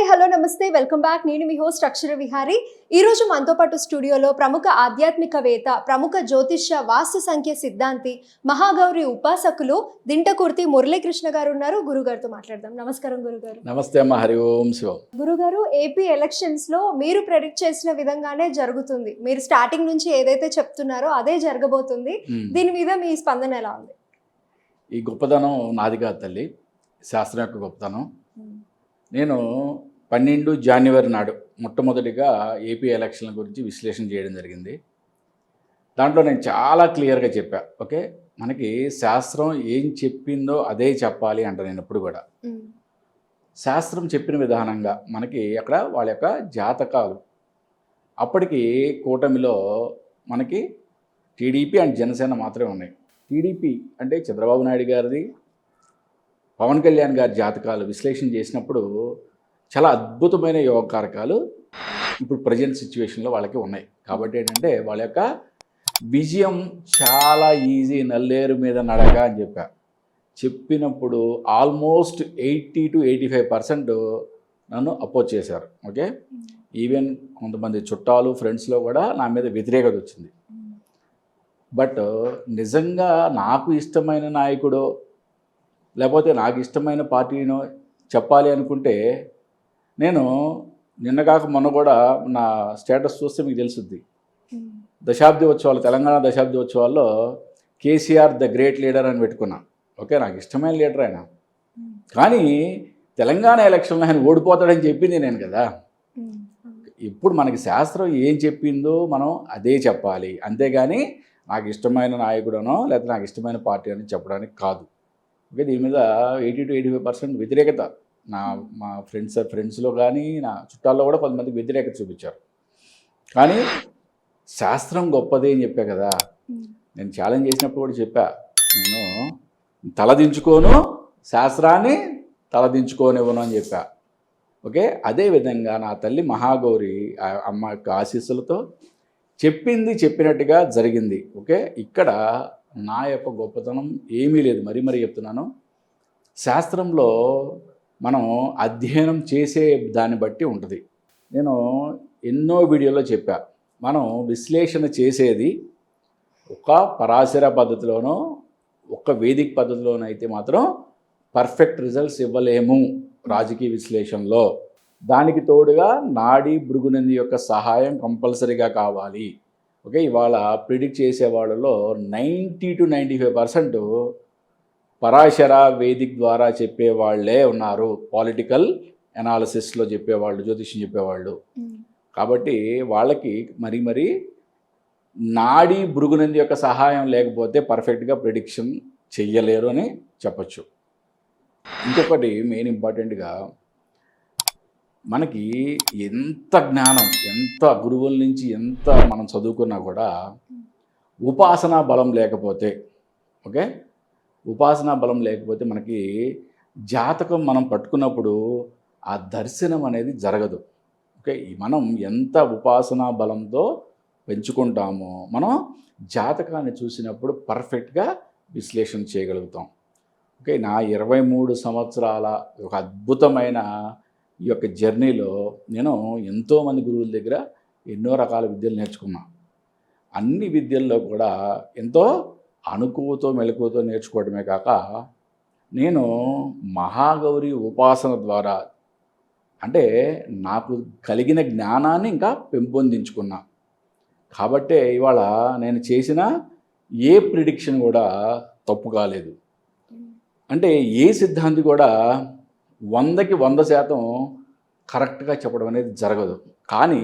Hi hello నమస్తే. Welcome back. నేను మీ హోస్ట్ అక్షర విహారి. ఈ రోజు మనతో పాటు స్టూడియోలో ప్రముఖ ఆధ్యాత్మికవేత్త ప్రముఖ జ్యోతిష్య వాస్తు సంఖ్య సిద్ధాంతి మహాగౌరి ఉపాసకులు దింటకుర్తి మురళీకృష్ణ గారు ఉన్నారు. గురుగారితో మాట్లాడదాం. నమస్కారం గురుగారు. నమస్తే అమ్మ. హరి ఓం శివం. గురుగారు ఏపీ ఎలక్షన్స్లో మీరు ప్రెడిక్ట్ చేసిన విధంగానే జరుగుతుంది. మీరు స్టార్టింగ్ నుంచి ఏదైతే చెప్తున్నారో అదే జరగబోతుంది. దీని మీద మీ స్పందన ఎలా ఉంది? ఈ గొప్పతనం నాది కాదు తల్లి. శాస్త్రం యొక్క గొప్పతనం నేను పన్నెండు జనవరి నాడు మొట్టమొదటిగా ఏపీ ఎలక్షన్ల గురించి విశ్లేషణ చేయడం జరిగింది. దాంట్లో నేను చాలా క్లియర్గా చెప్పా ఓకే? మనకి శాస్త్రం ఏం చెప్పిందో అదే చెప్పాలి అంట నేను ఎప్పుడు కూడా. శాస్త్రం చెప్పిన విధానంగా మనకి అక్కడ వాళ్ళ యొక్క జాతకాలు. అప్పటికి కూటమిలో మనకి టీడీపీ అండ్ జనసేన మాత్రమే ఉన్నాయి. టీడీపీ అంటే చంద్రబాబు నాయుడు గారిది పవన్ కళ్యాణ్ గారి జాతకాలు విశ్లేషణ చేసినప్పుడు చాలా అద్భుతమైన యోగ కారకాలు ఇప్పుడు ప్రజెంట్ సిచ్యువేషన్లో వాళ్ళకి ఉన్నాయి. కాబట్టి ఏంటంటే వాళ్ళ యొక్క విజయం చాలా ఈజీ నల్లేరు మీద నడక అని చెప్పా. చెప్పినప్పుడు almost eighty to eighty five percent నన్ను అపోజ్ చేశారు. ఓకే? ఈవెన్ కొంతమంది చుట్టాలు ఫ్రెండ్స్లో కూడా నా మీద వ్యతిరేకత వచ్చింది. బట్ నిజంగా నాకు ఇష్టమైన నాయకుడో లేకపోతే నాకు ఇష్టమైన పార్టీనో చెప్పాలి అనుకుంటే నేను నిన్న కాక మొన్న కూడా నా స్టేటస్ చూస్తే మీకు తెలుసుద్ది. దశాబ్ది ఉత్సవాలు తెలంగాణ దశాబ్ది ఉత్సవాల్లో కేసీఆర్ ద గ్రేట్ లీడర్ అని పెట్టుకున్నా. ఓకే నాకు ఇష్టమైన లీడర్ ఆయన. కానీ తెలంగాణ ఎలక్షన్లో ఆయన ఓడిపోతాడని చెప్పింది నేను కదా. ఇప్పుడు మనకి శాస్త్రం ఏం చెప్పిందో మనం అదే చెప్పాలి. అంతేగాని నాకు ఇష్టమైన నాయకుడనో లేకపోతే నాకు ఇష్టమైన పార్టీ అని చెప్పడానికి కాదు. ఓకే దీని మీద eighty to eighty five percent వ్యతిరేకత. నా మా ఫ్రెండ్స్ ఫ్రెండ్స్లో కానీ నా చుట్టాల్లో కూడా కొంతమంది వ్యతిరేకత చూపించారు. కానీ శాస్త్రం గొప్పది అని చెప్పా కదా. ఉమ్. నేను ఛాలెంజ్ చేసినప్పుడు కూడా చెప్పా. నేను తలదించుకోను శాస్త్రాన్ని తలదించుకోనివ్వను అని చెప్పా. ఓకే? అదేవిధంగా నా తల్లి మహాగౌరి అమ్మ యొక్క ఆశీస్సులతో చెప్పింది చెప్పినట్టుగా జరిగింది. ఓకే? ఇక్కడ నా యొక్క గొప్పతనం ఏమీ లేదు. మరీ మరీ చెప్తున్నాను. శాస్త్రంలో మనం అధ్యయనం చేసే దాన్ని బట్టి ఉంటుంది. నేను ఎన్నో వీడియోలో చెప్పా. మనం విశ్లేషణ చేసేది ఒక పరాశర పద్ధతిలోనో ఒక వేదిక పద్ధతిలోనో అయితే మాత్రం పర్ఫెక్ట్ రిజల్ట్స్ ఇవ్వలేము రాజకీయ విశ్లేషణలో. దానికి తోడుగా నాడీ భృగునంది యొక్క సహాయం కంపల్సరీగా కావాలి. ఓకే ఇవాళ ప్రిడిక్ట్ చేసే వాళ్ళలో ninety to ninety five percent Parashara Vedic ద్వారా చెప్పేవాళ్ళే ఉన్నారు. పాలిటికల్ అనాలిసిస్లో చెప్పేవాళ్ళు జ్యోతిష్యం చెప్పేవాళ్ళు. కాబట్టి వాళ్ళకి మరి మరి నాడీ భృగునంది యొక్క సహాయం లేకపోతే పర్ఫెక్ట్గా ప్రిడిక్షన్ చెయ్యలేరు అని చెప్పచ్చు. ఇంకొకటి మెయిన్ ఇంపార్టెంట్గా మనకి ఎంత జ్ఞానం ఎంత గురువుల నుంచి ఎంత మనం చదువుకున్నా కూడా ఉపాసనా బలం లేకపోతే ఓకే? ఉపాసనా బలం లేకపోతే మనకి జాతకం మనం పట్టుకున్నప్పుడు ఆ దర్శనం అనేది జరగదు. ఓకే? మనం ఎంత ఉపాసనా బలంతో పెంచుకుంటామో మనం జాతకాన్ని చూసినప్పుడు పర్ఫెక్ట్గా విశ్లేషణ చేయగలుగుతాం. ఓకే? నా ఇరవై మూడు సంవత్సరాల ఒక అద్భుతమైన ఈ యొక్క జర్నీలో నేను ఎంతోమంది గురువుల దగ్గర ఎన్నో రకాల విద్యలు నేర్చుకున్నాను అన్ని విద్యల్లో కూడా ఎంతో అణుకువతో మెలకువతో నేర్చుకోవడమే కాక నేను మహాగౌరి ఉపాసన ద్వారా అంటే నాకు కలిగిన జ్ఞానాన్ని ఇంకా పెంపొందించుకున్నా. కాబట్టే ఇవాళ నేను చేసిన ఏ ప్రిడిక్షన్ కూడా తప్పు కాలేదు. అంటే ఏ సిద్ధాంతి కూడా వందకి వంద శాతం కరెక్ట్గా చెప్పడం అనేది జరగదు. కానీ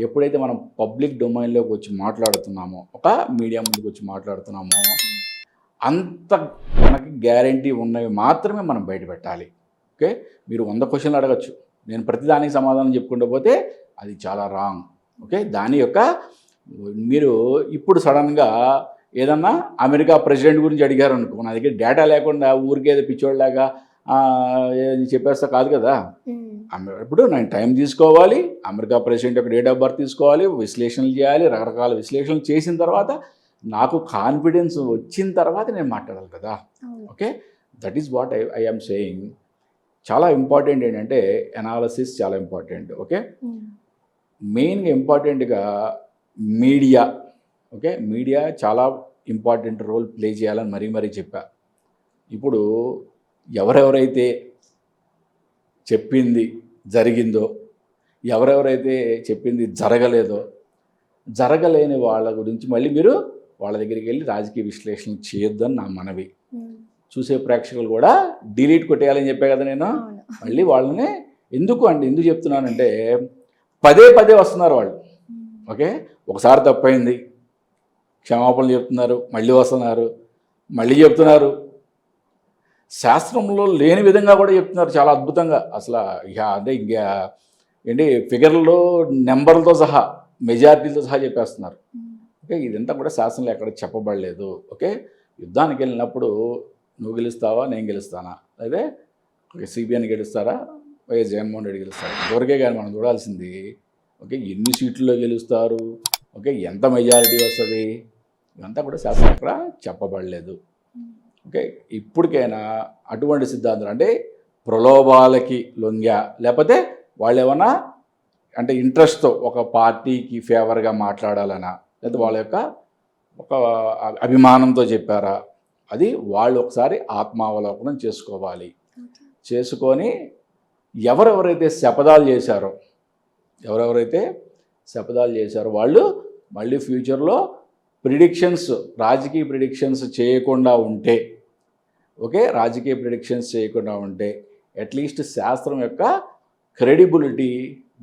ఎప్పుడైతే మనం పబ్లిక్ డొమైన్లోకి వచ్చి మాట్లాడుతున్నామో ఒక మీడియా ముందుకు వచ్చి మాట్లాడుతున్నామో అంత మనకి గ్యారంటీ ఉన్నవి మాత్రమే మనం బయట పెట్టాలి. ఓకే? మీరు వంద క్వశ్చన్లు అడగచ్చు. నేను ప్రతిదానికి సమాధానం చెప్పుకుంటూ పోతే అది చాలా రాంగ్. ఓకే? దాని యొక్క మీరు ఇప్పుడు సడన్గా ఏదన్నా అమెరికా ప్రెసిడెంట్ గురించి అడిగారు అనుకో నా దగ్గర డేటా లేకుండా ఊరికేదో పిచ్చోళ్ళలాగా ఏది చెప్పేస్తా కాదు కదా? ఇప్పుడు నేను టైం తీసుకోవాలి అమెరికా ప్రెసిడెంట్ యొక్క డేట్ ఆఫ్ బర్త్ తీసుకోవాలి విశ్లేషణలు చేయాలి రకరకాల విశ్లేషణలు చేసిన తర్వాత నాకు కాన్ఫిడెన్స్ వచ్చిన తర్వాత నేను మాట్లాడాలి కదా. Okay? That is what I I'm saying చాలా ఇంపార్టెంట్ ఏంటంటే అనాలసిస్ చాలా ఇంపార్టెంట్ ఓకే? మెయిన్గా ఇంపార్టెంట్గా మీడియా ఓకే? మీడియా చాలా ఇంపార్టెంట్ రోల్ ప్లే చేయాలని మరీ మరీ చెప్పా. ఇప్పుడు ఎవరెవరైతే చెప్పింది జరిగిందో ఎవరెవరైతే చెప్పింది జరగలేదో జరగలేని వాళ్ళ గురించి మళ్ళీ మీరు వాళ్ళ దగ్గరికి వెళ్ళి రాజకీయ విశ్లేషణ చేయొద్దని నా మనవి. చూసే ప్రేక్షకులు కూడా డిలీట్ కొట్టేయాలని చెప్పా కదా నేను. మళ్ళీ వాళ్ళని ఎందుకు అండి ఎందుకు చెప్తున్నానంటే పదే పదే వస్తున్నారు వాళ్ళు. ఓకే? ఒకసారి తప్పైంది. క్షమాపణలు చెప్తున్నారు మళ్ళీ వస్తున్నారు మళ్ళీ చెప్తున్నారు. శాస్త్రంలో లేని విధంగా కూడా చెప్తున్నారు చాలా అద్భుతంగా. అసలు ఇక అంటే ఇంకా ఏంటి ఫిగర్లో నెంబర్లతో సహా మెజారిటీలతో సహా చెప్పేస్తున్నారు. ఓకే ఇదంతా కూడా శాస్త్రంలో ఎక్కడ చెప్పబడలేదు. ఓకే యుద్ధానికి వెళ్ళినప్పుడు నువ్వు గెలుస్తావా నేను గెలుస్తానా? అదే సిబిఐని గెలుస్తారా? వైఎస్ జగన్మోహన్ రెడ్డి గెలుస్తారా? దొరికే కానీ మనం చూడాల్సింది ఓకే ఎన్ని సీట్లలో గెలుస్తారు? ఓకే ఎంత మెజారిటీ వస్తుంది? ఇదంతా కూడా శాస్త్రం ఎక్కడ చెప్పబడలేదు. ఓకే? ఇప్పటికైనా అటువంటి సిద్ధాంతాలు అంటే ప్రలోభాలకి లొంగా లేకపోతే వాళ్ళు ఏమన్నా అంటే ఇంట్రెస్ట్తో ఒక పార్టీకి ఫేవర్గా మాట్లాడాలనా లేదా వాళ్ళ యొక్క ఒక అభిమానంతో చెప్పారా? అది వాళ్ళు ఒకసారి ఆత్మావలోకనం చేసుకోవాలి. చేసుకొని ఎవరెవరైతే శపథాలు చేశారో ఎవరెవరైతే శపథాలు చేశారో వాళ్ళు మళ్ళీ ఫ్యూచర్లో ప్రిడిక్షన్స్ రాజకీయ ప్రిడిక్షన్స్ చేయకుండా ఉంటే ఓకే? రాజకీయ ప్రిడిక్షన్స్ చేయకుండా ఉంటే అట్లీస్ట్ శాస్త్రం యొక్క క్రెడిబిలిటీ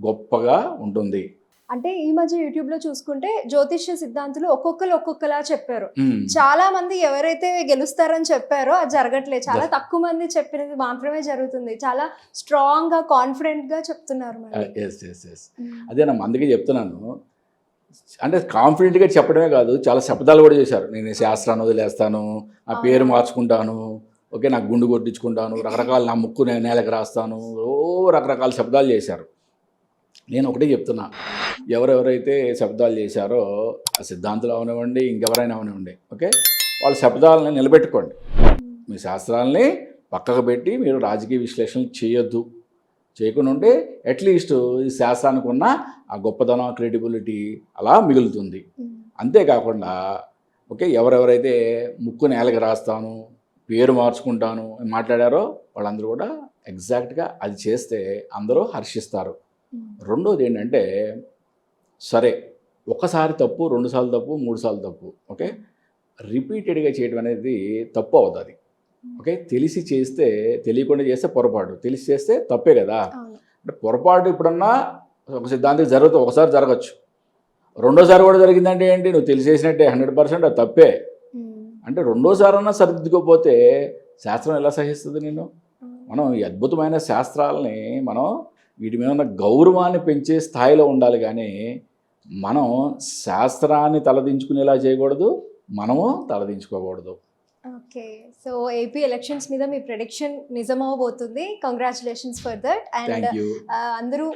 గొప్పగా ఉంటుంది. అంటే ఈ మధ్య యూట్యూబ్లో చూసుకుంటే జ్యోతిష్య సిద్ధాంతులు ఒక్కొక్కరు ఒక్కొక్కలా చెప్పారు. మ్మ్. చాలా మంది ఎవరైతే గెలుస్తారని చెప్పారో అది జరగట్లేదు చాలా తక్కువ మంది చెప్పినది మాత్రమే జరుగుతుంది. చాలా స్ట్రాంగ్గా కాన్ఫిడెంట్గా చెప్తున్నారు ఎస్ ఎస్ అదేనమ్మా అందుకే చెప్తున్నాను. అంటే కాన్ఫిడెంట్గా చెప్పడమే కాదు చాలా శబ్దాలు కూడా చేశారు. నేను శాస్త్రాన్ని వదిలేస్తాను నా పేరు మార్చుకుంటాను ఓకే నాకు గుండు కొట్టించుకుంటాను రకరకాల నా ముక్కు నేలకు రాస్తాను ఓ రకరకాల శబ్దాలు చేశారు. నేను ఒకటే చెప్తున్నా ఎవరెవరైతే శబ్దాలు చేశారో ఆ సిద్ధాంతులు అవనివ్వండి ఇంకెవరైనా అవనివ్వండి ఓకే? వాళ్ళ శబ్దాలను నిలబెట్టుకోండి. మీ శాస్త్రాలని పక్కకు పెట్టి మీరు రాజకీయ విశ్లేషణ చేయొద్దు. చేయకుండా ఉంటే అట్లీస్ట్ ఈ శాస్త్రానికి ఉన్న ఆ గొప్పదనం క్రెడిబిలిటీ అలా మిగులుతుంది. అంతేకాకుండా ఓకే ఎవరెవరైతే ముక్కు నేలకి రాస్తాను పేరు మార్చుకుంటాను మాట్లాడారో వాళ్ళందరూ కూడా ఎగ్జాక్ట్గా అది చేస్తే అందరూ హర్షిస్తారు. రెండోది ఏంటంటే సరే ఒకసారి తప్పు రెండుసార్లు తప్పు మూడుసార్లు తప్పు ఓకే? రిపీటెడ్గా చేయడం అనేది తప్పు అవుతుంది ఓకే? తెలిసి చేస్తే తెలియకుండా చేస్తే పొరపాటు. తెలిసి చేస్తే తప్పే కదా. అంటే పొరపాటు ఇప్పుడన్నా ఒక సిద్ధాంతం జరుగుతుంది ఒకసారి జరగచ్చు. రెండోసారి కూడా జరిగిందంటే ఏంటి? నువ్వు తెలిసేసినట్టే హండ్రెడ్ పర్సెంట్ అది తప్పే. అంటే రెండోసారి అన్నా సరిదిద్దుకోపోతే శాస్త్రం ఎలా సహిస్తుంది నేను మనం ఈ అద్భుతమైన శాస్త్రాలని మనం వీటి మీద ఉన్న గౌరవాన్ని పెంచే స్థాయిలో ఉండాలి కానీ మనం శాస్త్రాన్ని తలదించుకునేలా చేయకూడదు మనము తలదించుకోకూడదు. ఓకే. సో ఏపీ ఎలక్షన్స్ మీద మీ ప్రెడిక్షన్ నిజమవబోతుంది. కంగ్రాచులేషన్స్ ఫర్ దట్ అండ్ అందరూ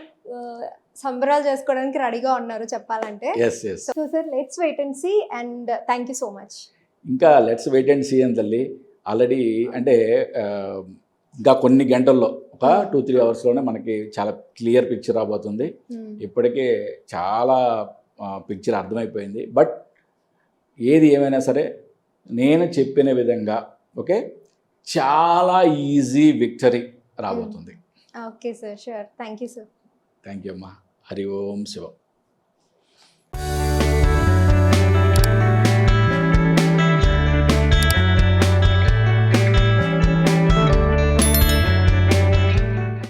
సంబరాలు చేసుకోవడానికి రెడీగా ఉన్నారు చెప్పాలంటే. So sir let's wait and see and thank you so much ఇంకా లెట్స్ వెయిట్ అండ్ సీ అని తల్లి. ఆల్రెడీ అంటే ఇంకా కొన్ని గంటల్లో ఒక టూ త్రీ అవర్స్లోనే మనకి చాలా క్లియర్ పిక్చర్ రాబోతుంది. ఇప్పటికే చాలా పిక్చర్ అర్థమైపోయింది. బట్ ఏది ఏమైనా సరే నేను చెప్పిన విధంగా ఓకే? చాలా ఈజీ విక్టరీ రాబోతుంది. Okay sir. Sure. Thank you sir. Thank you అమ్మా. హరి ఓం శివం.